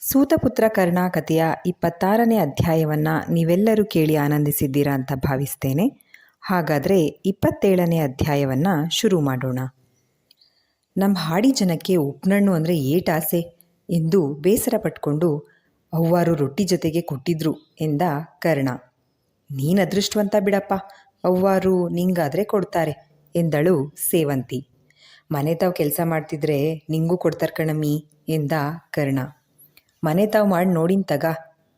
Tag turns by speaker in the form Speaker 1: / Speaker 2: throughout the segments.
Speaker 1: ಸೂತಪುತ್ರ ಕರ್ಣ ಕಥೆಯ ಇಪ್ಪತ್ತಾರನೇ ಅಧ್ಯಾಯವನ್ನು ನೀವೆಲ್ಲರೂ ಕೇಳಿ ಆನಂದಿಸಿದ್ದೀರಾ ಅಂತ ಭಾವಿಸ್ತೇನೆ. ಹಾಗಾದರೆ ಇಪ್ಪತ್ತೇಳನೇ ಅಧ್ಯಾಯವನ್ನು ಶುರು ಮಾಡೋಣ. ನಮ್ಮ ಹಾಡಿ ಜನಕ್ಕೆ ಉಪ್ನಣ್ಣು ಅಂದರೆ ಏಟಾಸೆ ಎಂದು ಬೇಸರ ಪಟ್ಕೊಂಡು ಅವ್ವಾರು ರೊಟ್ಟಿ ಜೊತೆಗೆ ಕೊಟ್ಟಿದ್ರು ಎಂದ ಕರ್ಣ. ನೀನು ಅದೃಷ್ಟವಂತ ಬಿಡಪ್ಪ, ಅವ್ವಾರು ನಿಂಗಾದರೆ ಕೊಡ್ತಾರೆ ಎಂದಳು ಸೇವಂತಿ. ಮನೆ ತಾವು ಕೆಲಸ ಮಾಡ್ತಿದ್ರೆ ನಿಂಗೂ ಕೊಡ್ತಾರೆ ಕಣಮ್ಮಿ ಎಂದ ಕರ್ಣ. ಮನೆ ತಾವು ಮಾಡಿ ನೋಡಿನ್ ತಗ,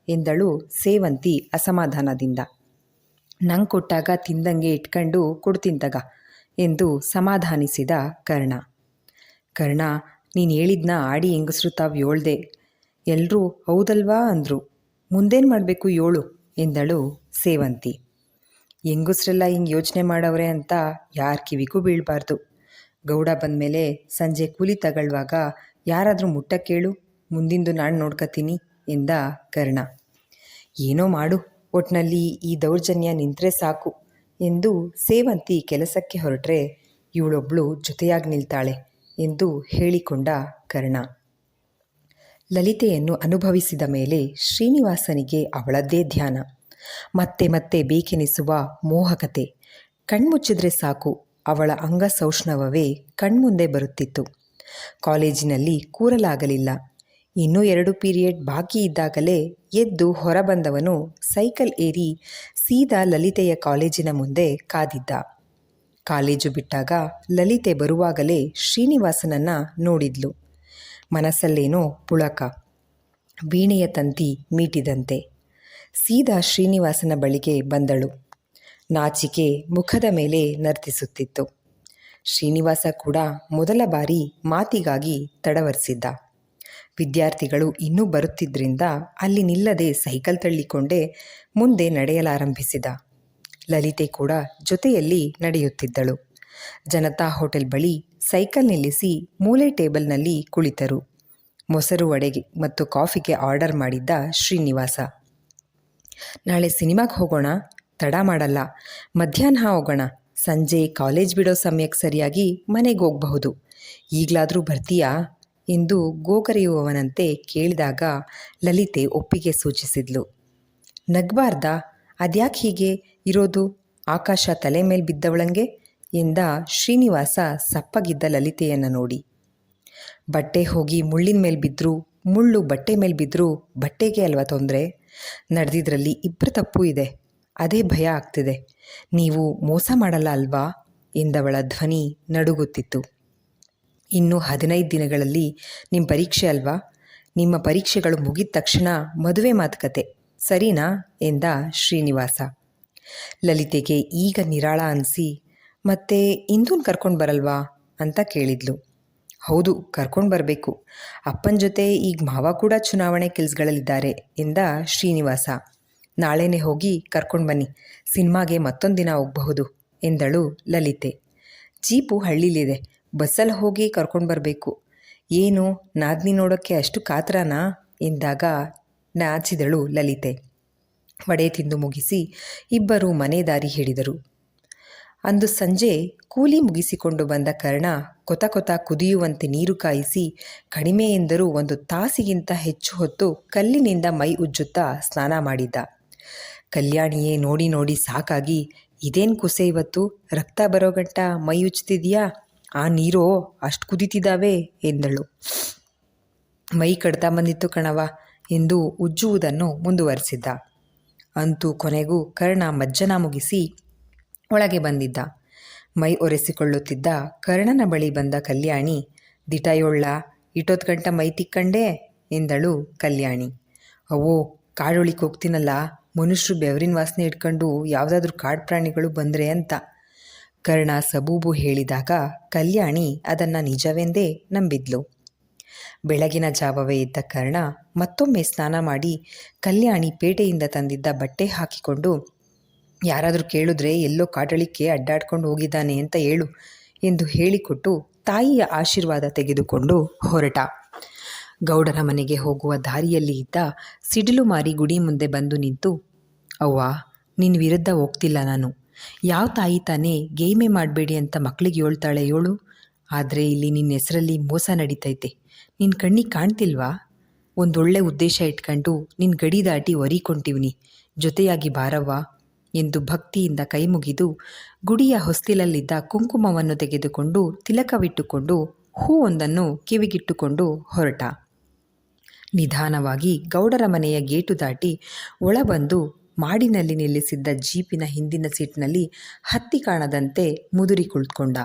Speaker 1: ಎಂದಳು ಸೇವಂತಿ ಅಸಮಾಧಾನದಿಂದ. ನಂಗೆ ಕೊಟ್ಟಾಗ ತಿಂದಂಗೆ ಇಟ್ಕೊಂಡು ಕೊಡ್ತೀನಿ ತಗ, ಎಂದು ಸಮಾಧಾನಿಸಿದ ಕರ್ಣ. ಕರ್ಣ, ನೀನು ಹೇಳಿದ್ನ ಆಡಿ ಹೆಂಗಸ್ರು ತಾವು ಏಳ್ದೆ ಎಲ್ಲರೂ ಹೌದಲ್ವಾ ಅಂದರು. ಮುಂದೇನು ಮಾಡಬೇಕು ಏಳು ಎಂದಳು ಸೇವಂತಿ. ಹೆಂಗಸ್ರೆಲ್ಲ ಹಿಂಗೆ ಯೋಚನೆ ಮಾಡವ್ರೆ ಅಂತ ಯಾರ ಕಿವಿಗೂ ಬೀಳಬಾರ್ದು. ಗೌಡ ಬಂದಮೇಲೆ ಸಂಜೆ ಕೂಲಿ ತಗೊಳ್ಳುವಾಗ ಯಾರಾದರೂ ಮುಟ್ಟ ಕೇಳು. ಮುಂದಿಂದು ನಾನು ನೋಡ್ಕತೀನಿ ಎಂದ ಕರ್ಣ. ಏನೋ ಮಾಡು, ಒಟ್ನಲ್ಲಿ ಈ ದೌರ್ಜನ್ಯ ನಿಂತರೆ ಸಾಕು ಎಂದು ಸೇವಂತಿ ಕೆಲಸಕ್ಕೆ ಹೊರಟ್ರೆ ಇವಳೊಬ್ಬಳು ಜೊತೆಯಾಗಿ ನಿಲ್ತಾಳೆ ಎಂದು ಹೇಳಿಕೊಂಡ ಕರ್ಣ. ಲಲಿತೆಯನ್ನು ಅನುಭವಿಸಿದ ಮೇಲೆ ಶ್ರೀನಿವಾಸನಿಗೆ ಅವಳದ್ದೇ ಧ್ಯಾನ. ಮತ್ತೆ ಮತ್ತೆ ಬೇಕೆನಿಸುವ ಮೋಹಕತೆ. ಕಣ್ಮುಚ್ಚಿದ್ರೆ ಸಾಕು, ಅವಳ ಅಂಗಸೌಷ್ಣವವೇ ಕಣ್ಮುಂದೆ ಬರುತ್ತಿತ್ತು. ಕಾಲೇಜಿನಲ್ಲಿ ಕೂರಲಾಗಲಿಲ್ಲ. ಇನ್ನೂ ಎರಡು ಪೀರಿಯಡ್ ಬಾಕಿ ಇದ್ದಾಗಲೇ ಎದ್ದು ಹೊರಬಂದವನು ಸೈಕಲ್ ಏರಿ ಸೀದಾ ಲಲಿತೆಯ ಕಾಲೇಜಿನ ಮುಂದೆ ಕಾದಿದ್ದ. ಕಾಲೇಜು ಬಿಟ್ಟಾಗ ಲಲಿತೆ ಬರುವಾಗಲೇ ಶ್ರೀನಿವಾಸನನ್ನ ನೋಡಿದ್ಲು. ಮನಸ್ಸಲ್ಲೇನೋ ಪುಳಕ. ವೀಣೆಯ ತಂತಿ ಮೀಟಿದಂತೆ. ಸೀದಾ ಶ್ರೀನಿವಾಸನ ಬಳಿಗೆ ಬಂದಳು. ನಾಚಿಕೆ ಮುಖದ ಮೇಲೆ ನರ್ತಿಸುತ್ತಿತ್ತು. ಶ್ರೀನಿವಾಸ ಕೂಡ ಮೊದಲ ಬಾರಿ ಮಾತಿಗಾಗಿ ತಡವರಿಸಿದ್ದ. ವಿದ್ಯಾರ್ಥಿಗಳು ಇನ್ನೂ ಬರುತ್ತಿದ್ದರಿಂದ ಅಲ್ಲಿ ನಿಲ್ಲದೆ ಸೈಕಲ್ ತಳ್ಳಿಕೊಂಡೇ ಮುಂದೆ ನಡೆಯಲಾರಂಭಿಸಿದ. ಲಲಿತೆ ಕೂಡ ಜೊತೆಯಲ್ಲಿ ನಡೆಯುತ್ತಿದ್ದಳು. ಜನತಾ ಹೋಟೆಲ್ ಬಳಿ ಸೈಕಲ್ ನಿಲ್ಲಿಸಿ ಮೂಲೆ ಟೇಬಲ್ನಲ್ಲಿ ಕುಳಿತರು. ಮೊಸರು ವಡೆಗೆ ಮತ್ತು ಕಾಫಿಗೆ ಆರ್ಡರ್ ಮಾಡಿದ್ದ ಶ್ರೀನಿವಾಸ. ನಾಳೆ ಸಿನಿಮಾಗೆ ಹೋಗೋಣ? ತಡ ಮಾಡಲ್ಲ. ಮಧ್ಯಾಹ್ನ ಹೋಗೋಣ. ಸಂಜೆ ಕಾಲೇಜ್ ಬಿಡೋ ಸಮಯಕ್ಕೆ ಸರಿಯಾಗಿ ಮನೆಗೆ ಹೋಗಬಹುದು. ಈಗಲಾದರೂ ಬರ್ತೀಯಾ? ಎಂದು ಗೋಕರೆಯುವವನಂತೆ ಕೇಳಿದಾಗ ಲಲಿತೆ ಒಪ್ಪಿಗೆ ಸೂಚಿಸಿದ್ಲು. ನಗ್ಬಾರ್ದ, ಅದ್ಯಾಕೆ ಹೀಗೆ ಇರೋದು? ಆಕಾಶ ತಲೆ ಮೇಲೆ ಬಿದ್ದವಳಂಗೆ? ಎಂದ ಶ್ರೀನಿವಾಸ ಸಪ್ಪಗಿದ್ದ ಲಲಿತೆಯನ್ನು ನೋಡಿ. ಬಟ್ಟೆ ಹೋಗಿ ಮುಳ್ಳಿನ ಮೇಲೆ ಬಿದ್ದರೂ ಮುಳ್ಳು ಬಟ್ಟೆ ಮೇಲೆ ಬಿದ್ದರೂ ಬಟ್ಟೆಗೆ ಅಲ್ವಾ ತೊಂದರೆ? ನಡೆದಿದ್ರಲ್ಲಿ ಇಬ್ಬರು ತಪ್ಪು ಇದೆ. ಅದೇ ಭಯ ಆಗ್ತಿದೆ. ನೀವು ಮೋಸ ಮಾಡಲ್ಲ ಅಲ್ವಾ? ಎಂದವಳ ಧ್ವನಿ ನಡುಗುತ್ತಿತ್ತು. ಇನ್ನು ಹದಿನೈದು ದಿನಗಳಲ್ಲಿ ನಿಮ್ಮ ಪರೀಕ್ಷೆ ಅಲ್ವಾ? ನಿಮ್ಮ ಪರೀಕ್ಷೆಗಳು ಮುಗಿದ ತಕ್ಷಣ ಮದುವೆ ಮಾತುಕತೆ, ಸರಿನಾ? ಎಂದ ಶ್ರೀನಿವಾಸ. ಲಲಿತೆಗೆ ಈಗ ನಿರಾಳ ಅನಿಸಿ, ಮತ್ತೆ ಇಂದೂನ್ ಕರ್ಕೊಂಡು ಬರಲ್ವಾ? ಅಂತ ಕೇಳಿದ್ಲು. ಹೌದು, ಕರ್ಕೊಂಡು ಬರಬೇಕು. ಅಪ್ಪನ ಜೊತೆ ಈಗ ಮಾವ ಕೂಡ ಚುನಾವಣೆ ಕೆಲಸಗಳಲ್ಲಿದ್ದಾರೆ, ಎಂದ ಶ್ರೀನಿವಾಸ. ನಾಳೆನೇ ಹೋಗಿ ಕರ್ಕೊಂಡು ಬನ್ನಿ, ಸಿನಿಮಾಗೆ ಮತ್ತೊಂದು ದಿನ ಹೋಗಬಹುದು, ಎಂದಳು ಲಲಿತೆ. ಜೀಪು ಹಳ್ಳಿಲಿದೆ ಬಸ್ಸಲ್ಲಿ ಹೋಗಿ ಕರ್ಕೊಂಡು ಬರಬೇಕು. ಏನು, ನಾದ್ನಿ ನೋಡೋಕ್ಕೆ ಅಷ್ಟು ಕಾತರನಾ? ಎಂದಾಗ ನಾಚಿದಳು ಲಲಿತೆ. ವಡೆ ತಿಂದು ಮುಗಿಸಿ ಇಬ್ಬರು ಮನೆ ದಾರಿ ಹಿಡಿದರು ಅಂದು ಸಂಜೆ ಕೂಲಿ ಮುಗಿಸಿಕೊಂಡು ಬಂದ ಕರ್ಣ ಕೊತ ಕೊತ ಕುದಿಯುವಂತೆ ನೀರು ಕಾಯಿಸಿ, ಕಡಿಮೆ ಎಂದರೂ ಒಂದು ತಾಸಿಗಿಂತ ಹೆಚ್ಚು ಹೊತ್ತು ಕಲ್ಲಿನಿಂದ ಮೈ ಉಜ್ಜುತ್ತಾ ಸ್ನಾನ ಮಾಡಿದ್ದ. ಕಲ್ಯಾಣಿಯೇ ನೋಡಿ ನೋಡಿ ಸಾಕಾಗಿ, ಇದೇನು ಕುಸೆ ಇವತ್ತು? ರಕ್ತ ಬರೋ ಗಂಟ ಮೈ ಉಜ್ತಿದ್ಯಾ? ಆ ನೀರು ಅಷ್ಟು ಕುದೀತಿದ್ದಾವೆ ಎಂದಳು. ಮೈ ಕಡ್ತಾ ಬಂದಿತ್ತು ಕಣವ ಎಂದು ಉಜ್ಜುವುದನ್ನು ಮುಂದುವರೆಸಿದ್ದ. ಅಂತೂ ಕೊನೆಗೂ ಕರ್ಣ ಮಜ್ಜನ ಮುಗಿಸಿ ಒಳಗೆ ಬಂದಿದ್ದ. ಮೈ ಒರೆಸಿಕೊಳ್ಳುತ್ತಿದ್ದ ಕರ್ಣನ ಬಳಿ ಬಂದ ಕಲ್ಯಾಣಿ, ದಿಟಯೊಳ್ಳ, ಇಟೋತ್ ಗಂಟ ಮೈ ತಿಕ್ಕಂಡೆ ಎಂದಳು ಕಲ್ಯಾಣಿ. ಅವೋ ಕಾಡೊಳಿಗೆ ಹೋಗ್ತೀನಲ್ಲ ಮನುಷ್ಯರು ಬೆವರಿನ ವಾಸನೆ ಇಟ್ಕೊಂಡು ಯಾವುದಾದ್ರೂ ಕಾಡು ಪ್ರಾಣಿಗಳು ಬಂದರೆ ಅಂತ. ಕರ್ಣ ಸಬೂಬು ಹೇಳಿದಾಗ ಕಲ್ಯಾಣಿ ಅದನ್ನು ನಿಜವೆಂದೇ ನಂಬಿದ್ಲು. ಬೆಳಗಿನ ಜಾವವೇ ಇದ್ದ ಕರ್ಣ ಮತ್ತೊಮ್ಮೆ ಸ್ನಾನ ಮಾಡಿ ಕಲ್ಯಾಣಿ ಪೇಟೆಯಿಂದ ತಂದಿದ್ದ ಬಟ್ಟೆ ಹಾಕಿಕೊಂಡು, ಯಾರಾದರೂ ಕೇಳಿದ್ರೆ ಎಲ್ಲೋ ಕಾಟಳಿಕ್ಕೆ ಅಡ್ಡಾಡ್ಕೊಂಡು ಹೋಗಿದ್ದಾನೆ ಅಂತ ಹೇಳು ಎಂದು ಹೇಳಿಕೊಟ್ಟು ತಾಯಿಯ ಆಶೀರ್ವಾದ ತೆಗೆದುಕೊಂಡು ಹೊರಟ. ಗೌಡರ ಮನೆಗೆ ಹೋಗುವ ದಾರಿಯಲ್ಲಿ ಇದ್ದ ಸಿಡಿಲು ಮಾರಿ ಗುಡಿ ಮುಂದೆ ಬಂದು ನಿಂತು, ಅವ್ವ ನಿನ್ನ ವಿರುದ್ಧ ಹೋಗ್ತಿಲ್ಲ ನಾನು. ಯಾವ ತಾಯಿ ತಾನೇ ಗೇಮೆ ಮಾಡಬೇಡಿ ಅಂತ ಮಕ್ಕಳಿಗೆ ಹೇಳ್ತಾಳೆ ಏಳು ಆದರೆ ಇಲ್ಲಿ ನಿನ್ನ ಹೆಸರಲ್ಲಿ ಮೋಸ ನಡೀತೈತೆ. ನಿನ್ನ ಕಣ್ಣಿಗೆ ಕಾಣ್ತಿಲ್ವಾ? ಒಂದೊಳ್ಳೆ ಉದ್ದೇಶ ಇಟ್ಕೊಂಡು ನಿನ್ನ ಗಡಿ ದಾಟಿ ಒರಿಕೊಂಡಿವ್ನಿ ಜೊತೆಯಾಗಿ ಬಾರವ್ವ ಎಂದು ಭಕ್ತಿಯಿಂದ ಕೈ ಮುಗಿದು ಗುಡಿಯ ಹೊಸ್ತಿಲಲ್ಲಿದ್ದ ಕುಂಕುಮವನ್ನು ತೆಗೆದುಕೊಂಡು ತಿಲಕವಿಟ್ಟುಕೊಂಡು ಹೂವೊಂದನ್ನು ಕಿವಿಗಿಟ್ಟುಕೊಂಡು ಹೊರಟ. ನಿಧಾನವಾಗಿ ಗೌಡರ ಮನೆಯ ಗೇಟು ದಾಟಿ ಒಳಬಂದು ಮಾಡಿನಲ್ಲಿ ನಿಲ್ಲಿಸಿದ್ದ ಜೀಪಿನ ಹಿಂದಿನ ಸೀಟ್ನಲ್ಲಿ ಹತ್ತಿ ಕಾಣದಂತೆ ಮುದುರಿ ಕುಳಿತುಕೊಂಡ.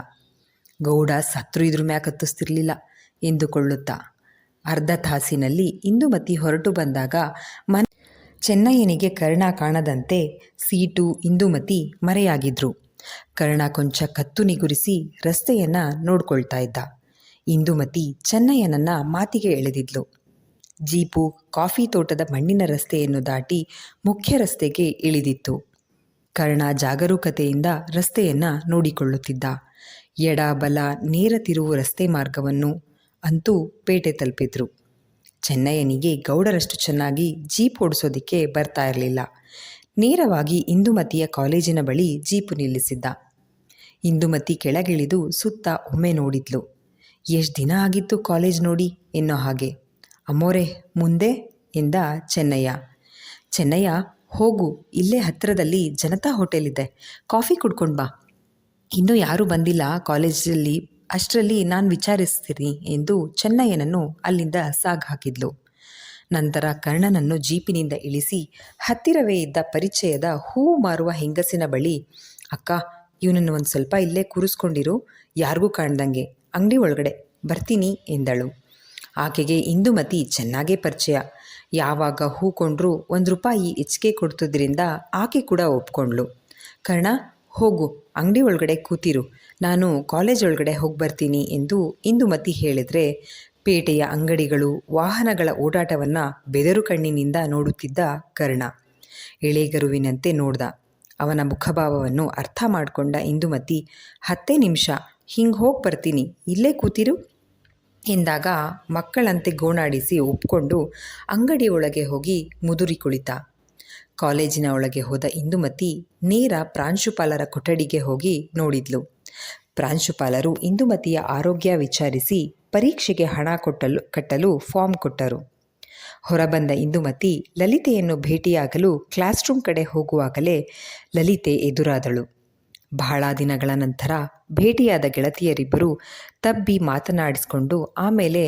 Speaker 1: ಗೌಡ ಸತ್ರು ಇದ್ರ ಮ್ಯಾಕ್ ಹತ್ತಿಸ್ತಿರ್ಲಿಲ್ಲ ಎಂದುಕೊಳ್ಳುತ್ತಾ. ಅರ್ಧ ತಾಸಿನಲ್ಲಿ ಇಂದುಮತಿ ಹೊರಟು ಬಂದಾಗ ಮನ್ ಚೆನ್ನಯ್ಯನಿಗೆ ಕರ್ಣ ಕಾಣದಂತೆ ಸೀಟು ಇಂದುಮತಿ ಮರೆಯಾಗಿದ್ರು. ಕರ್ಣ ಕೊಂಚ ಕತ್ತು ನಿಗುರಿಸಿ ರಸ್ತೆಯನ್ನ ನೋಡ್ಕೊಳ್ತಾ ಇದ್ದ. ಇಂದುಮತಿ ಚೆನ್ನಯ್ಯನನ್ನ ಮಾತಿಗೆ ಎಳೆದಿದ್ಲು. ಜೀಪು ಕಾಫಿ ತೋಟದ ಮಣ್ಣಿನ ರಸ್ತೆಯನ್ನು ದಾಟಿ ಮುಖ್ಯ ರಸ್ತೆಗೆ ಇಳಿದಿತ್ತು. ಕರ್ಣ ಜಾಗರೂಕತೆಯಿಂದ ರಸ್ತೆಯನ್ನ ನೋಡಿಕೊಳ್ಳುತ್ತಿದ್ದ. ಎಡ, ಬಲ, ನೇರ ತಿರುವು ರಸ್ತೆ ಮಾರ್ಗವನ್ನು ಅಂತೂ ಪೇಟೆ ತಲುಪಿದ್ರು. ಚೆನ್ನಯ್ಯನಿಗೆ ಗೌಡರಷ್ಟು ಚೆನ್ನಾಗಿ ಜೀಪ್ ಓಡಿಸೋದಿಕ್ಕೆ ಬರ್ತಾ ಇರಲಿಲ್ಲ. ನೇರವಾಗಿ ಇಂದುಮತಿಯ ಕಾಲೇಜಿನ ಬಳಿ ಜೀಪು ನಿಲ್ಲಿಸಿದ್ದ. ಇಂದುಮತಿ ಕೆಳಗಿಳಿದು ಸುತ್ತ ಒಮ್ಮೆ ನೋಡಿದ್ಲು. ಎಷ್ಟು ದಿನ ಆಗಿತ್ತು ಕಾಲೇಜ್ ನೋಡಿ ಎನ್ನೋ ಹಾಗೆ. ಅಮ್ಮೋರೆ ಮುಂದೆ ಎಂದ ಚೆನ್ನಯ್ಯ. ಚೆನ್ನಯ್ಯ, ಹೋಗು, ಇಲ್ಲೇ ಹತ್ತಿರದಲ್ಲಿ ಜನತಾ ಹೋಟೆಲ್ ಇದೆ. ಕಾಫಿ ಕುಡ್ಕೊಂಡು ಬಾ. ಇನ್ನೂ ಯಾರೂ ಬಂದಿಲ್ಲ ಕಾಲೇಜಲ್ಲಿ ಅಷ್ಟರಲ್ಲಿ ನಾನು ವಿಚಾರಿಸ್ತೀನಿ ಎಂದು ಚೆನ್ನಯ್ಯನನ್ನು ಅಲ್ಲಿಂದ ಸಾಗ್ ಹಾಕಿದ್ಲು. ನಂತರ ಕರ್ಣನನ್ನು ಜೀಪಿನಿಂದ ಇಳಿಸಿ, ಹತ್ತಿರವೇ ಇದ್ದ ಪರಿಚಯದ ಹೂ ಮಾರುವ ಹೆಂಗಸಿನ ಬಳಿ, ಅಕ್ಕ, ಇವನನ್ನು ಒಂದು ಸ್ವಲ್ಪ ಇಲ್ಲೇ ಕೂರಿಸ್ಕೊಂಡಿರು. ಯಾರಿಗೂ ಕಾಣ್ದಂಗೆ. ಅಂಗಡಿ ಒಳಗಡೆ ಬರ್ತೀನಿ, ಎಂದಳು. ಆಕೆಗೆ ಇಂದುಮತಿ ಚೆನ್ನಾಗೇ ಪರಿಚಯ. ಯಾವಾಗ ಹೂ ಕೊಂಡ್ರೂ ಒಂದು ರೂಪಾಯಿ ಹೆಚ್ಚಿಗೆ ಕೊಡ್ತಿದ್ರಿಂದ ಆಕೆ ಕೂಡ ಒಪ್ಕೊಂಡ್ಳು. ಕರ್ಣ, ಹೋಗು, ಅಂಗಡಿ ಒಳಗಡೆ ಕೂತಿರು. ನಾನು ಕಾಲೇಜ್ ಒಳಗಡೆ ಹೋಗಿ ಬರ್ತೀನಿ ಎಂದು ಇಂದುಮತಿ ಹೇಳಿದರೆ ಪೇಟೆಯ ಅಂಗಡಿಗಳು ವಾಹನಗಳ ಓಡಾಟವನ್ನು ಬೆದರು ಕಣ್ಣಿನಿಂದ ನೋಡುತ್ತಿದ್ದ ಕರ್ಣ. ಎಳೆಗರುವಿನಂತೆ ನೋಡ್ದ. ಅವನ ಮುಖಭಾವವನ್ನು ಅರ್ಥ ಮಾಡಿಕೊಂಡ ಇಂದುಮತಿ, ಹತ್ತೇ ನಿಮಿಷ, ಹಿಂಗೆ ಹೋಗಿ ಬರ್ತೀನಿ. ಇಲ್ಲೇ ಕೂತಿರು? ಎಂದಾಗ ಮಕ್ಕಳಂತೆ ಗೋಣಾಡಿಸಿ ಒಪ್ಕೊಂಡು ಅಂಗಡಿ ಒಳಗೆ ಹೋಗಿ ಮುದುರಿ ಕುಳಿತ. ಕಾಲೇಜಿನ ಒಳಗೆ ಹೋದ ಇಂದುಮತಿ ನೇರ ಪ್ರಾಂಶುಪಾಲರ ಕೊಠಡಿಗೆ ಹೋಗಿ ನೋಡಿದ್ಲು. ಪ್ರಾಂಶುಪಾಲರು ಇಂದುಮತಿಯ ಆರೋಗ್ಯ ವಿಚಾರಿಸಿ ಪರೀಕ್ಷೆಗೆ ಹಣ ಕೊಟ್ಟಲು ಕಟ್ಟಲು ಫಾರ್ಮ್ ಕೊಟ್ಟರು. ಹೊರಬಂದ ಇಂದುಮತಿ ಲಲಿತೆಯನ್ನು ಭೇಟಿಯಾಗಲು ಕ್ಲಾಸ್ ರೂಮ್ ಕಡೆ ಹೋಗುವಾಗಲೇ ಲಲಿತೆ ಎದುರಾದಳು. ಬಹಳ ದಿನಗಳ ನಂತರ ಭೇಟಿಯಾದ ಗೆಳತಿಯರಿಬ್ಬರು ತಬ್ಬಿ ಮಾತನಾಡಿಸ್ಕೊಂಡು ಆಮೇಲೆ,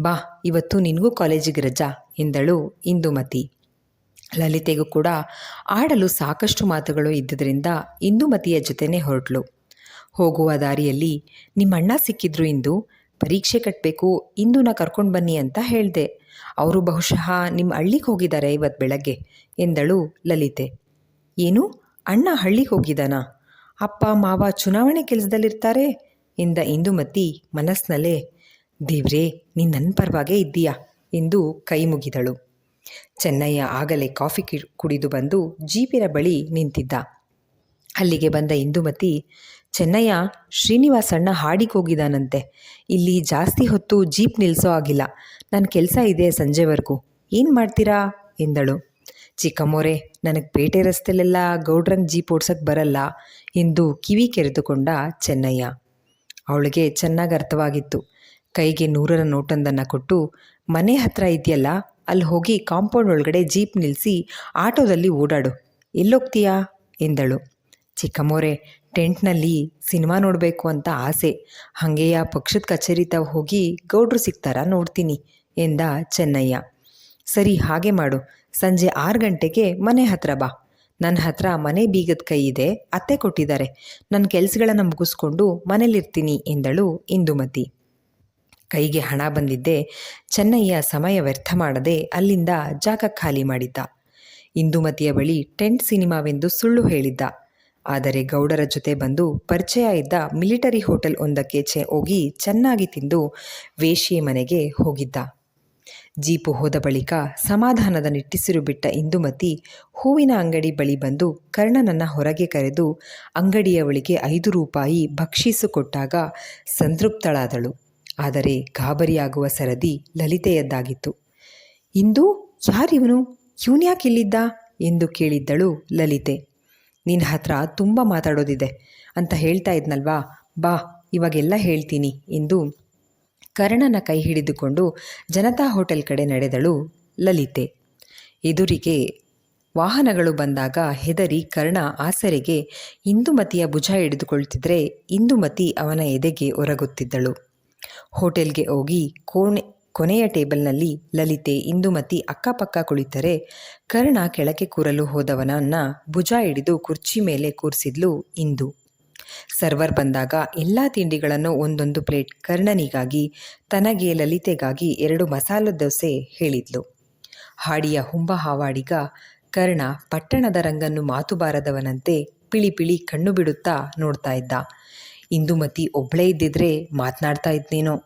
Speaker 1: ಬಾ, ಇವತ್ತು ನಿನಗೂ ಕಾಲೇಜಿಗೆ ರಜಾ, ಎಂದಳು ಇಂದುಮತಿ. ಲಲಿತೆಗೂ ಕೂಡ ಆಡಲು ಸಾಕಷ್ಟು ಮಾತುಗಳು ಇದ್ದುದರಿಂದ ಇಂದುಮತಿಯ ಜೊತೆನೇ ಹೊರಟಳು ಹೋಗುವ ದಾರಿಯಲ್ಲಿ ನಿಮ್ಮಣ್ಣ ಸಿಕ್ಕಿದ್ರು ಇಂದು, ಪರೀಕ್ಷೆ ಕಟ್ಟಬೇಕು ಇಂದುನ ಕರ್ಕೊಂಡು ಬನ್ನಿ ಅಂತ ಹೇಳಿದೆ. ಅವರು ಬಹುಶಃ ನಿಮ್ಮ ಹಳ್ಳಿಗೆ ಹೋಗಿದ್ದಾರೆ ಇವತ್ತು ಬೆಳಗ್ಗೆ, ಎಂದಳು ಲಲಿತೆ. ಏನು? ಅಣ್ಣ ಹಳ್ಳಿಗೆ ಹೋಗಿದ್ದಾನಾ ಅಪ್ಪ, ಮಾವ ಚುನಾವಣೆ ಕೆಲಸದಲ್ಲಿರ್ತಾರೆ. ಎಂದ ಇಂದುಮತಿ ಮನಸ್ಸಿನಲ್ಲೇ ದೇವ್ರೇ, ನೀನು ನನ್ನ ಪರವಾಗೇ ಇದ್ದೀಯಾ? ಎಂದು ಕೈ ಮುಗಿದಳು. ಚೆನ್ನಯ್ಯ ಆಗಲೇ ಕಾಫಿ ಕುಡಿದು ಬಂದು ಜೀಪಿನ ಬಳಿ ನಿಂತಿದ್ದ. ಅಲ್ಲಿಗೆ ಬಂದ ಇಂದುಮತಿ ಚೆನ್ನಯ್ಯ ಶ್ರೀನಿವಾಸಣ್ಣ ಅಣ್ಣ ಹಾಡಿಗೆ ಹೋಗಿದ್ದಾನಂತೆ ಇಲ್ಲಿ ಜಾಸ್ತಿ ಹೊತ್ತು ಜೀಪ್ ನಿಲ್ಲಿಸೋ ಆಗಿಲ್ಲ ನನ್ನ ಕೆಲಸ ಇದೆ ಸಂಜೆವರೆಗೂ. ಏನು ಮಾಡ್ತೀರಾ? ಎಂದಳು. ಚಿಕ್ಕಮ್ಮೋರೆ ನನಗೆ ಪೇಟೆ ರಸ್ತೆಲೆಲ್ಲ ಗೌಡ್ರಂಗ್ ಜೀಪ್ ಓಡ್ಸೋಕ್ಕೆ ಬರಲ್ಲ. ಎಂದು ಕಿವಿ ಕೆರೆದುಕೊಂಡ ಚೆನ್ನಯ್ಯ. ಅವಳಿಗೆ ಚೆನ್ನಾಗಿ ಅರ್ಥವಾಗಿತ್ತು. ಕೈಗೆ ನೂರರ ನೋಟೊಂದನ್ನು ಕೊಟ್ಟು, ಮನೆ ಹತ್ರ ಇದೆಯಲ್ಲ, ಅಲ್ಲಿ ಹೋಗಿ ಕಾಂಪೌಂಡ್ ಒಳಗಡೆ ಜೀಪ್ ನಿಲ್ಲಿಸಿ ಆಟೋದಲ್ಲಿ ಓಡಾಡು. ಎಲ್ಲೋಗ್ತೀಯಾ? ಎಂದಳು. ಚಿಕ್ಕಮ್ಮೋರೆ ಟೆಂಟ್ನಲ್ಲಿ ಸಿನಿಮಾ ನೋಡಬೇಕು ಅಂತ ಆಸೆ. ಹಾಗೆಯ ಪಕ್ಷದ ಕಚೇರಿ ತಾವು ಹೋಗಿ ಗೌಡ್ರು ಸಿಗ್ತಾರಾ ನೋಡ್ತೀನಿ, ಎಂದ ಚೆನ್ನಯ್ಯ. ಸರಿ, ಹಾಗೆ ಮಾಡು. ಸಂಜೆ ಆರು ಗಂಟೆಗೆ ಮನೆ ಹತ್ರ ಬಾ. ನನ್ನ ಹತ್ರ ಮನೆ ಬೀಗದ ಕೈ ಇದೆ, ಅತ್ತೆ ಕೊಟ್ಟಿದ್ದಾರೆ. ನನ್ನ ಕೆಲಸಗಳನ್ನು ಮುಗಿಸ್ಕೊಂಡು ಮನೇಲಿರ್ತೀನಿ ಎಂದಳು ಇಂದುಮತಿ. ಕೈಗೆ ಹಣ ಬಂದಿದ್ದೆ ಚೆನ್ನಯ್ಯ ಸಮಯ ವ್ಯರ್ಥ ಮಾಡದೆ ಅಲ್ಲಿಂದ ಜಾಗ ಖಾಲಿ ಮಾಡಿದ್ದ. ಇಂದುಮತಿಯ ಬಳಿ ಟೆಂಟ್ ಸಿನಿಮಾವೆಂದು ಸುಳ್ಳು ಹೇಳಿದ್ದ. ಆದರೆ ಗೌಡರ ಜೊತೆ ಬಂದು ಪರಿಚಯ ಇದ್ದ ಮಿಲಿಟರಿ ಹೋಟೆಲ್ ಒಂದಕ್ಕೆ ಚೆ ಹೋಗಿ ಚೆನ್ನಾಗಿ ತಿಂದು ವೇಶ್ಯೆ ಮನೆಗೆ ಹೋಗಿದ್ದ. ಜೀಪು ಹೋದ ಬಳಿಕ ಸಮಾಧಾನದ ನಿಟ್ಟಿಸಿರು ಬಿಟ್ಟ ಇಂದುಮತಿ ಹೂವಿನ ಅಂಗಡಿ ಬಳಿ ಬಂದು ಕರ್ಣನನ್ನ ಹೊರಗೆ ಕರೆದು ಅಂಗಡಿಯವಳಿಗೆ ಐದು ರೂಪಾಯಿ ಭಕ್ಷಿಸು ಕೊಟ್ಟಾಗ ಸಂತೃಪ್ತಳಾದಳು. ಆದರೆ ಗಾಬರಿಯಾಗುವ ಸರದಿ ಲಲಿತೆಯದ್ದಾಗಿತ್ತು. ಇಂದು? ಯಾರಿವನು? ಇವನ್ಯಾಕಿಲ್ಲಿದ್ದ? ಎಂದು ಕೇಳಿದ್ದಳು ಲಲಿತೆ. ನಿನ್ನ ಹತ್ರ ತುಂಬ ಮಾತಾಡೋದಿದೆ. ಅಂತ ಹೇಳ್ತಾ ಇದ್ನಲ್ವಾ? ಬಾ, ಇವಾಗೆಲ್ಲ ಹೇಳ್ತೀನಿ ಎಂದು ಕರ್ಣನ ಕೈ ಹಿಡಿದುಕೊಂಡು ಜನತಾ ಹೋಟೆಲ್ ಕಡೆ ನಡೆದಳು ಲಲಿತೆ. ಎದುರಿಗೆ ವಾಹನಗಳು ಬಂದಾಗ ಹೆದರಿ ಕರ್ಣ ಆಸರೆಗೆ ಇಂದುಮತಿಯ ಭುಜ ಹಿಡಿದುಕೊಳ್ತಿದ್ರೆ ಇಂದುಮತಿ ಅವನ ಎದೆಗೆ ಒರಗುತ್ತಿದ್ದಳು. ಹೋಟೆಲ್ಗೆ ಹೋಗಿ ಕೋಣೆ, ಕೊನೆಯ ಟೇಬಲ್ನಲ್ಲಿ ಲಲಿತೆ ಇಂದುಮತಿ ಅಕ್ಕಪಕ್ಕ ಕುಳಿತರೆ ಕರ್ಣ ಕೆಳಕ್ಕೆ ಕೂರಲು ಹೋದವನನ್ನ ಭುಜ ಹಿಡಿದು ಕುರ್ಚಿ ಮೇಲೆ ಕೂರಿಸಿದ್ಲು ಇಂದು. ಸರ್ವರ್ ಬಂದಾಗ ಎಲ್ಲ ತಿಂಡಿಗಳನ್ನು ಒಂದೊಂದು ಪ್ಲೇಟ್ ಕರ್ಣನಿಗಾಗಿ, ತನಗೆ ಲಲಿತೆಗಾಗಿ ಎರಡು ಮಸಾಲ ದೋಸೆ ಹೇಳಿದ್ಲು. ಹಾಡಿಯ ಹುಂಬ ಹಾವಾಡಿಗ ಕರ್ಣ ಪಟ್ಟಣದ ರಂಗನ್ನು ಮಾತು ಬಾರದವನಂತೆ ಪಿಳಿ ಪಿಳಿ ಕಣ್ಣು ಬಿಡುತ್ತಾ ನೋಡ್ತಾ ಇದ್ದ. ಇಂದುಮತಿ ಒಬ್ಬಳೇ ಇದ್ದಿದ್ರೆ ಮಾತನಾಡ್ತಾ ಇದ್ನೇನೋ?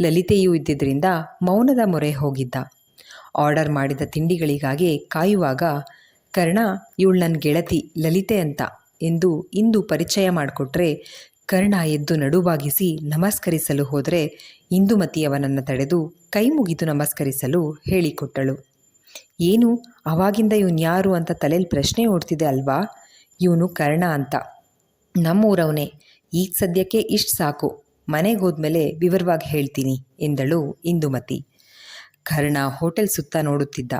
Speaker 1: ಲಲಿತೆಯೂ ಇದ್ದಿದ್ದರಿಂದ ಮೌನದ ಮೊರೆ ಹೋಗಿದ್ದ. ಆರ್ಡರ್ ಮಾಡಿದ ತಿಂಡಿಗಳಿಗಾಗಿ ಕಾಯುವಾಗ, ಕರ್ಣ, ಇವಳು ನನ್ನ ಗೆಳತಿ ಲಲಿತೆ ಅಂತ ಎಂದು ಇಂದು ಪರಿಚಯ ಮಾಡಿಕೊಟ್ರೆ ಕರ್ಣ ಎದ್ದು ನಡುಬಾಗಿಸಿ ನಮಸ್ಕರಿಸಲು ಹೋದರೆ ಇಂದುಮತಿಯವನನ್ನು ತಡೆದು ಕೈ ಮುಗಿದು ನಮಸ್ಕರಿಸಲು ಹೇಳಿಕೊಟ್ಟಳು. ಏನು, ಅವಾಗಿಂದ ಇವನ್ಯಾರು ಅಂತ ತಲೆಯಲ್ಲಿ ಪ್ರಶ್ನೆ ಓಡ್ತಿದೆ ಅಲ್ವಾ? ಇವನು ಕರ್ಣ ಅಂತ. ನಮ್ಮೂರವನೇ, ಈಗ ಸದ್ಯಕ್ಕೆ ಇಷ್ಟು ಸಾಕು. ಮನೆಗೆ ಹೋದ್ಮೇಲೆ ವಿವರವಾಗಿ ಹೇಳ್ತೀನಿ ಎಂದಳು ಇಂದುಮತಿ. ಕರ್ಣ ಹೋಟೆಲ್ ಸುತ್ತ ನೋಡುತ್ತಿದ್ದ.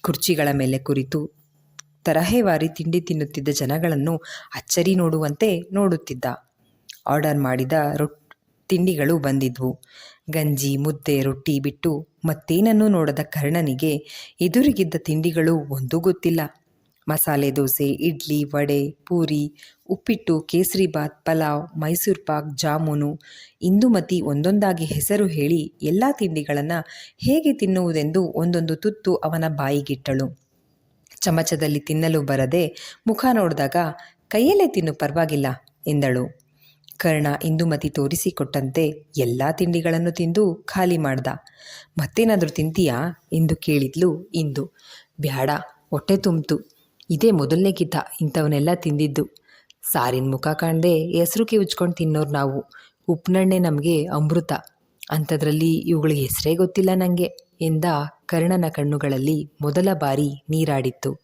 Speaker 1: ಕುರ್ಚಿಗಳ ಮೇಲೆ ಕುರಿತು ತರಹೇವಾರಿ ತಿಂಡಿ ತಿನ್ನುತ್ತಿದ್ದ ಜನಗಳನ್ನು ಅಚ್ಚರಿ ನೋಡುವಂತೆ ನೋಡುತ್ತಿದ್ದ. ಆರ್ಡರ್ ಮಾಡಿದ ರೊಟ್, ತಿಂಡಿಗಳು ಬಂದಿದ್ವು. ಗಂಜಿ, ಮುದ್ದೆ, ರೊಟ್ಟಿ ಬಿಟ್ಟು ಮತ್ತೇನನ್ನೂ ನೋಡದ ಕರ್ಣನಿಗೆ ಎದುರಿಗಿದ್ದ ತಿಂಡಿಗಳು ಒಂದೂ ಗೊತ್ತಿಲ್ಲ. ಮಸಾಲೆ ದೋಸೆ, ಇಡ್ಲಿ, ವಡೆ, ಪೂರಿ, ಉಪ್ಪಿಟ್ಟು ಕೇಸರಿಬಾತ್ ಪಲಾವ್, ಮೈಸೂರು ಪಾಕ್, ಜಾಮೂನು ಇಂದುಮತಿ ಒಂದೊಂದಾಗಿ ಹೆಸರು ಹೇಳಿ ಎಲ್ಲ ತಿಂಡಿಗಳನ್ನು ಹೇಗೆ ತಿನ್ನುವುದೆಂದು ಒಂದೊಂದು ತುತ್ತು ಅವನ ಬಾಯಿಗಿಟ್ಟಳು. ಚಮಚದಲ್ಲಿ ತಿನ್ನಲು ಬರದೆ ಮುಖ ನೋಡಿದಾಗ ಕೈಯಲ್ಲೇ ತಿನ್ನು ಪರವಾಗಿಲ್ಲ ಎಂದಳು. ಕರ್ಣ ಇಂದುಮತಿ ತೋರಿಸಿಕೊಟ್ಟಂತೆ ಎಲ್ಲ ತಿಂಡಿಗಳನ್ನು ತಿಂದು ಖಾಲಿ ಮಾಡ್ದ. ಮತ್ತೇನಾದರೂ ತಿಂತೀಯಾ ಎಂದು ಕೇಳಿದ್ಲು ಇಂದು. ಬ್ಯಾಡ, ಹೊಟ್ಟೆ ತುಂಬಿತು. ಇದೇ ಮೊದಲನೇ ಕಿತ, ಇಂಥವನ್ನೆಲ್ಲ ತಿಂದಿದ್ದು. ಸಾರಿನ ಮುಖ ಕಾಣದೆ ಹೆಸರು ಕಿವುಚ್ಕೊಂಡು ತಿನ್ನೋರು ನಾವು. ಉಪ್ಪನಣ್ಣೆ ನಮಗೆ ಅಮೃತ. ಅಂಥದ್ರಲ್ಲಿ ಇವುಗಳಿಗೆ ಹೆಸರೇ ಗೊತ್ತಿಲ್ಲ ನನಗೆ ಎಂದ ಕರ್ಣನ ಕಣ್ಣುಗಳಲ್ಲಿ ಮೊದಲ ಬಾರಿ ನೀರಾಡಿತ್ತು.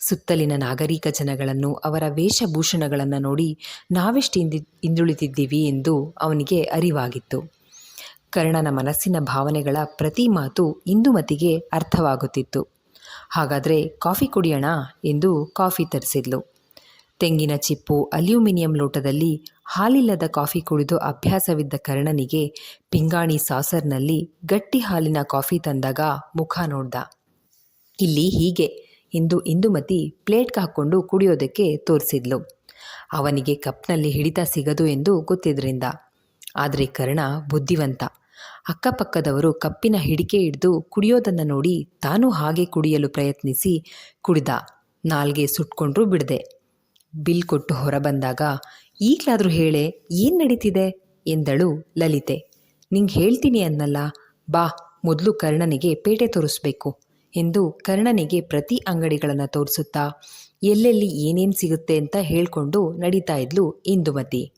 Speaker 1: ಸುತ್ತಲಿನ ನಾಗರಿಕ ಜನಗಳನ್ನು ಅವರ ವೇಷಭೂಷಣಗಳನ್ನು ನೋಡಿ ನಾವೆಷ್ಟು ಹಿಂದಿ ಹಿಂದುಳಿತಿದ್ದೀವಿ ಎಂದು ಅವನಿಗೆ ಅರಿವಾಗಿತ್ತು. ಕರ್ಣನ ಮನಸ್ಸಿನ ಭಾವನೆಗಳ ಪ್ರತಿ ಮಾತು ಇಂದುಮತಿಗೆ ಅರ್ಥವಾಗುತ್ತಿತ್ತು. ಹಾಗಾದರೆ ಕಾಫಿ ಕುಡಿಯೋಣ ಎಂದು ಕಾಫಿ ತರಿಸಿದ್ಲು. ತೆಂಗಿನ ಚಿಪ್ಪು ಅಲ್ಯೂಮಿನಿಯಂ ಲೋಟದಲ್ಲಿ ಹಾಲಿಲ್ಲದ ಕಾಫಿ ಕುಡಿದು ಅಭ್ಯಾಸವಿದ್ದ ಕರ್ಣನಿಗೆ ಪಿಂಗಾಣಿ ಸಾಸರ್ನಲ್ಲಿ ಗಟ್ಟಿ ಹಾಲಿನ ಕಾಫಿ ತಂದಾಗ ಮುಖ ನೋಡ್ದ. ಇಲ್ಲಿ ಹೀಗೆ ಎಂದು ಇಂದುಮತಿ ಪ್ಲೇಟ್ಗೆ ಹಾಕ್ಕೊಂಡು ಕುಡಿಯೋದಕ್ಕೆ ತೋರಿಸಿದ್ಲು. ಅವನಿಗೆ ಕಪ್ನಲ್ಲಿ ಹಿಡಿತ ಸಿಗದು ಎಂದು ಗೊತ್ತಿದ್ರಿಂದ. ಆದರೆ ಕರ್ಣ ಬುದ್ಧಿವಂತ. ಅಕ್ಕಪಕ್ಕದವರು ಕಪ್ಪಿನ ಹಿಡಿಕೆ ಹಿಡಿದು ಕುಡಿಯೋದನ್ನು ನೋಡಿ ತಾನೂ ಹಾಗೆ ಕುಡಿಯಲು ಪ್ರಯತ್ನಿಸಿ ಕುಡಿದ. ನಾಲ್ಗೆ ಸುಟ್ಕೊಂಡ್ರೂ ಬಿಡದೆ. ಬಿಲ್ ಕೊಟ್ಟು ಹೊರಬಂದಾಗ ಈಗಲಾದರೂ ಹೇಳೆ, ಏನು ನಡೀತಿದೆ? ಎಂದಳು ಲಲಿತೆ. ನಿಂಗೆ ಹೇಳ್ತೀನಿ ಅನ್ನಲ್ಲ, ಬಾ, ಮೊದಲು ಕರ್ಣನಿಗೆ ಪೇಟೆ ತೋರಿಸ್ಬೇಕು ಎಂದು ಕರ್ಣನಿಗೆ ಪ್ರತಿ ಅಂಗಡಿಗಳನ್ನು ತೋರಿಸುತ್ತಾ, ಎಲ್ಲೆಲ್ಲಿ ಏನೇನು ಸಿಗುತ್ತೆ ಅಂತ ಹೇಳಿಕೊಂಡು ನಡೀತಾ ಇದ್ಲು ಇಂದುಮತಿ.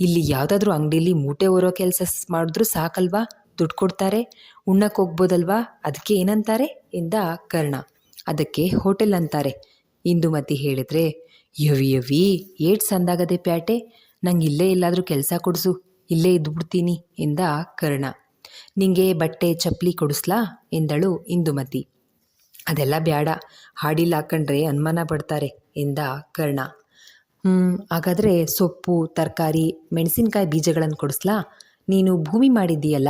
Speaker 1: ಇಲ್ಲಿ ಯಾವುದಾದ್ರೂ ಅಂಗಡಿಯಲ್ಲಿ ಮೂಟೆ ಓರೋ ಕೆಲಸ ಮಾಡಿದ್ರೂ ಸಾಕಲ್ವಾ? ದುಡ್ಡು ಕೊಡ್ತಾರೆ? ಉಣ್ಣಕ್ಕೆ ಹೋಗ್ಬೋದಲ್ವಾ? ಅದಕ್ಕೆ ಏನಂತಾರೆ? ಎಂದ ಕರ್ಣ. ಅದಕ್ಕೆ ಹೋಟೆಲ್ ಅಂತಾರೆ, ಇಂದುಮತಿ ಹೇಳಿದ್ರೆ ಯವಿ ಯವಿ ಏಟ್ ಸಂದಾಗದೆ ಪ್ಯಾಟೆ. ನಂಗೆ ಇಲ್ಲೇ ಎಲ್ಲಾದರೂ ಕೆಲಸ ಕೊಡಿಸು. ಇಲ್ಲೇ ಇದ್ಬಿಡ್ತೀನಿ ಎಂದ ಕರ್ಣ. ನಿಂಗೆ ಬಟ್ಟೆ ಚಪ್ಪಲಿ ಕೊಡಿಸ್ಲಾ ಎಂದಳು ಇಂದುಮತಿ. ಅದೆಲ್ಲ ಬ್ಯಾಡ. ಹಾಡಿಲ್ಲ ಹಾಕಂಡ್ರೆ ಅನುಮಾನ ಪಡ್ತಾರೆ ಎಂದ ಕರ್ಣ. ಹ್ಞೂ ಹಾಗಾದರೆ ಸೊಪ್ಪು, ತರಕಾರಿ, ಮೆಣಸಿನಕಾಯಿ ಬೀಜಗಳನ್ನು ಕೊಡಿಸ್ಲಾ? ನೀನು ಭೂಮಿ ಮಾಡಿದ್ದೀಯಲ್ಲ,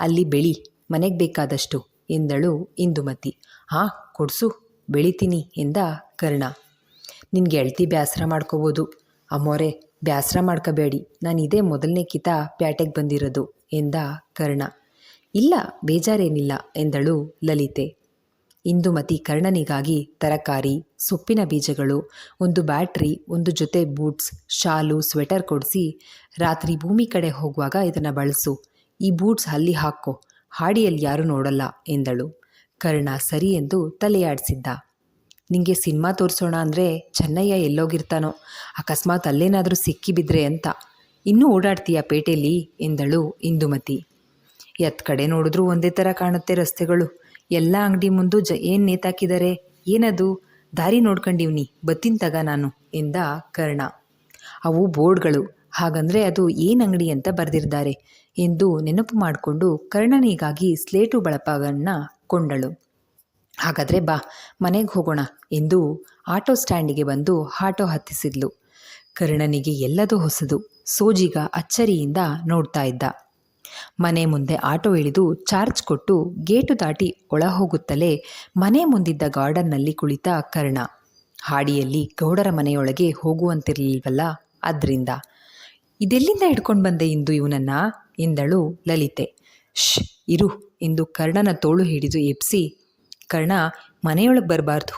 Speaker 1: ಅಲ್ಲಿ ಬೆಳಿ, ಮನೆಗೆ ಬೇಕಾದಷ್ಟು ಎಂದಳು ಇಂದುಮತಿ. ಹಾಂ, ಕೊಡಿಸು. ಬೆಳಿತೀನಿ ಎಂದ ಕರ್ಣ. ನಿನ್ನ ಗೆಳತಿ ಬ್ಯಾಸರ ಮಾಡ್ಕೋಬೋದು. ಅಮ್ಮೋರೆ, ಬ್ಯಾಸರ ಮಾಡ್ಕೋಬೇಡಿ. ನಾನು ಇದೇ ಮೊದಲನೇ ಕಿತ ಪ್ಯಾಟೆಗೆ ಬಂದಿರೋದು ಎಂದ ಕರ್ಣ. ಇಲ್ಲ, ಬೇಜಾರೇನಿಲ್ಲ ಎಂದಳು ಲಲಿತೆ. ಇಂದುಮತಿ ಕರ್ಣನಿಗಾಗಿ ತರಕಾರಿ, ಸೊಪ್ಪಿನ ಬೀಜಗಳು, ಒಂದು ಬ್ಯಾಟ್ರಿ, ಒಂದು ಜೊತೆ ಬೂಟ್ಸ್, ಶಾಲು, ಸ್ವೆಟರ್ ಕೊಡಿಸಿ ರಾತ್ರಿ ಭೂಮಿ ಕಡೆ ಹೋಗುವಾಗ ಇದನ್ನು ಬಳಸು. ಈ ಬೂಟ್ಸ್ ಅಲ್ಲಿ ಹಾಕೋ. ಹಾಡಿಯಲ್ಲಿ ಯಾರೂ ನೋಡಲ್ಲ ಎಂದಳು. ಕರ್ಣ ಸರಿ ಎಂದು ತಲೆಯಾಡಿಸಿದ್ದ. ನಿಂಗೆ ಸಿನಿಮಾ ತೋರಿಸೋಣ ಅಂದರೆ ಚೆನ್ನಯ್ಯ ಎಲ್ಲೋಗಿರ್ತಾನೋ, ಅಕಸ್ಮಾತ್ ಅಲ್ಲೇನಾದರೂ ಸಿಕ್ಕಿಬಿದ್ರೆ ಅಂತ. ಇನ್ನೂ ಓಡಾಡ್ತೀಯ ಪೇಟೆಯಲ್ಲಿ? ಎಂದಳು ಇಂದುಮತಿ. ಎತ್ ಕಡೆ ನೋಡಿದ್ರೂ ಒಂದೇ ಥರ ಕಾಣುತ್ತೆ ರಸ್ತೆಗಳು. ಎಲ್ಲ ಅಂಗಡಿ ಮುಂದೆ ಜ ಏನು ನೇತಾಕಿದ್ದಾರೆ ಏನದು? ದಾರಿ ನೋಡ್ಕೊಂಡಿವ್ನಿ, ಬತ್ತಿನ ತಗ ನಾನು, ಎಂದ ಕರ್ಣ. ಅವು ಬೋರ್ಡ್ಗಳು. ಹಾಗಂದ್ರೆ ಅದು ಏನು ಅಂಗಡಿ ಅಂತ ಬರೆದಿದ್ದಾರೆ ಎಂದು ನೆನಪು ಮಾಡಿಕೊಂಡು ಕರ್ಣನಿಗಾಗಿ ಸ್ಲೇಟು ಬಳಪವನ್ನು ಕೊಂಡಳು. ಹಾಗಾದರೆ ಬಾ, ಮನೆಗೆ ಹೋಗೋಣ. ಎಂದು ಆಟೋ ಸ್ಟ್ಯಾಂಡಿಗೆ ಬಂದು ಆಟೋ ಹತ್ತಿಸಿದ್ಲು. ಕರ್ಣನಿಗೆ ಎಲ್ಲದೂ ಹೊಸದು. ಸೋಜಿಗ ಅಚ್ಚರಿಯಿಂದ ನೋಡ್ತಾ ಇದ್ದ. ಮನೆ ಮುಂದೆ ಆಟೋ ಇಳಿದು ಚಾರ್ಜ್ ಕೊಟ್ಟು ಗೇಟು ದಾಟಿ ಒಳ ಹೋಗುತ್ತಲೇ ಮನೆ ಮುಂದಿದ್ದ ಗಾರ್ಡನ್ನಲ್ಲಿ ಕುಳಿತ ಕರ್ಣ. ಹಾಡಿಯಲ್ಲಿ ಗೌಡರ ಮನೆಯೊಳಗೆ ಹೋಗುವಂತಿರಲಿಲ್ವಲ್ಲ ಅದರಿಂದ. ಇದೆಲ್ಲಿಂದ ಹಿಡ್ಕೊಂಡು ಬಂದೆ ಇಂದು ಇವನನ್ನ? ಎಂದಳು ಲಲಿತೆ. ಶ್ ಇರು ಎಂದು ಕರ್ಣನ ತೋಳು ಹಿಡಿದು ಎಪ್ಸಿ ಕರ್ಣ ಮನೆಯೊಳಗೆ ಬರಬಾರ್ದು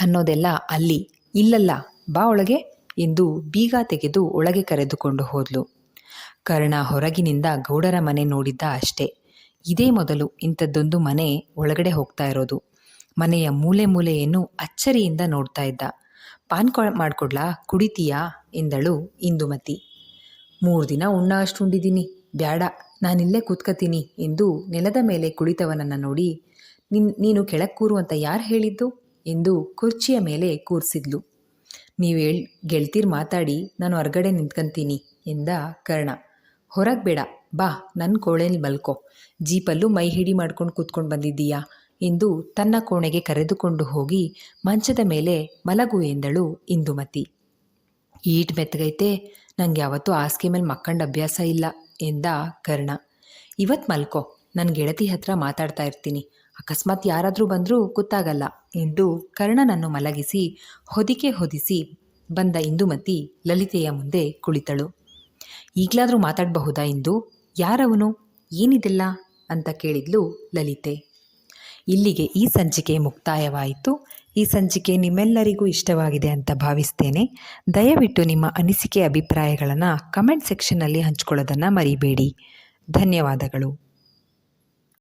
Speaker 1: ಅನ್ನೋದೆಲ್ಲ ಅಲ್ಲಿ, ಇಲ್ಲಲ್ಲ, ಬಾ ಒಳಗೆ ಎಂದು ಬೀಗ ತೆಗೆದು ಒಳಗೆ ಕರೆದುಕೊಂಡು ಹೋದ್ಲು. ಕರ್ಣ ಹೊರಗಿನಿಂದ ಗೌಡರ ಮನೆ ನೋಡಿದ್ದ ಅಷ್ಟೇ. ಇದೇ ಮೊದಲು ಇಂಥದ್ದೊಂದು ಮನೆ ಒಳಗಡೆ ಹೋಗ್ತಾ ಇರೋದು. ಮನೆಯ ಮೂಲೆ ಮೂಲೆಯನ್ನು ಅಚ್ಚರಿಯಿಂದ ನೋಡ್ತಾ ಇದ್ದ. ಪಾನ್ ಕೊ, ಮಾಡ್ಕೊಡ್ಲಾ, ಕುಡಿತೀಯಾ ಎಂದಳು ಇಂದುಮತಿ. ಮೂರು ದಿನ ಉಣ್ಣ ಅಷ್ಟು ಉಂಡಿದ್ದೀನಿ. ಬ್ಯಾಡ, ನಾನಿಲ್ಲೇ ಕೂತ್ಕತೀನಿ ಎಂದು ನೆಲದ ಮೇಲೆ ಕುಳಿತವನನ್ನು ನೋಡಿ ನಿನ್, ನೀನು ಕೆಳಗೆ ಕೂರು ಅಂತ ಯಾರು ಹೇಳಿದ್ದು? ಎಂದು ಕುರ್ಚಿಯ ಮೇಲೆ ಕೂರಿಸಿದ್ಲು. ನೀವು ಹೇಳ್, ಗೆಳ್ತೀರ್ ಮಾತಾಡಿ, ನಾನು ಹೊರಗಡೆ ನಿಂತ್ಕೊಂತೀನಿ, ಎಂದ ಕರ್ಣ. ಹೊರಗೆ ಬೇಡ, ಬಾ ನನ್ನ ಕೋಣೆಯಲ್ಲಿ ಮಲ್ಕೋ. ಜೀಪಲ್ಲೂ ಮೈ ಹಿಡಿ ಮಾಡ್ಕೊಂಡು ಕೂತ್ಕೊಂಡು ಬಂದಿದ್ದೀಯಾ? ಎಂದು ತನ್ನ ಕೋಣೆಗೆ ಕರೆದುಕೊಂಡು ಹೋಗಿ ಮಂಚದ ಮೇಲೆ ಮಲಗು ಎಂದಳು ಇಂದುಮತಿ. ಈಟ್ ಮೆತ್ತಗೈತೆ ನನಗೆ ಯಾವತ್ತೂ ಹಾಸಿಗೆ ಮೇಲೆ ಮಕ್ಕಂಡು ಅಭ್ಯಾಸ ಇಲ್ಲ, ಎಂದ ಕರ್ಣ. ಇವತ್ತು ಮಲ್ಕೋ ನನ್ನ ಗೆಳತಿ ಹತ್ರ ಮಾತಾಡ್ತಾ ಇರ್ತೀನಿ. ಅಕಸ್ಮಾತ್ ಯಾರಾದರೂ ಬಂದರೂ ಗೊತ್ತಾಗಲ್ಲ ಎಂದು ಕರ್ಣನನ್ನು ಮಲಗಿಸಿ, ಹೊದಿಕೆ ಹೊದಿಸಿ ಬಂದ ಇಂದುಮತಿ ಲಲಿತೆಯ ಮುಂದೆ ಕುಳಿತಳು. ಈಗಲಾದರೂ ಮಾತಾಡಬಹುದಾ ಇಂದು? ಯಾರವನು? ಏನಿದೆಲ್ಲ? ಅಂತ ಕೇಳಿದ್ಲು ಲಲಿತೆ. ಇಲ್ಲಿಗೆ ಈ ಸಂಚಿಕೆ ಮುಕ್ತಾಯವಾಯಿತು. ಈ ಸಂಚಿಕೆ ನಿಮ್ಮೆಲ್ಲರಿಗೂ ಇಷ್ಟವಾಗಿದೆ ಅಂತ ಭಾವಿಸ್ತೇನೆ. ದಯವಿಟ್ಟು ನಿಮ್ಮ ಅನಿಸಿಕೆ ಅಭಿಪ್ರಾಯಗಳನ್ನು ಕಮೆಂಟ್ ಸೆಕ್ಷನ್ನಲ್ಲಿ ಹಂಚ್ಕೊಳ್ಳೋದನ್ನು ಮರಿಬೇಡಿ. ಧನ್ಯವಾದಗಳು.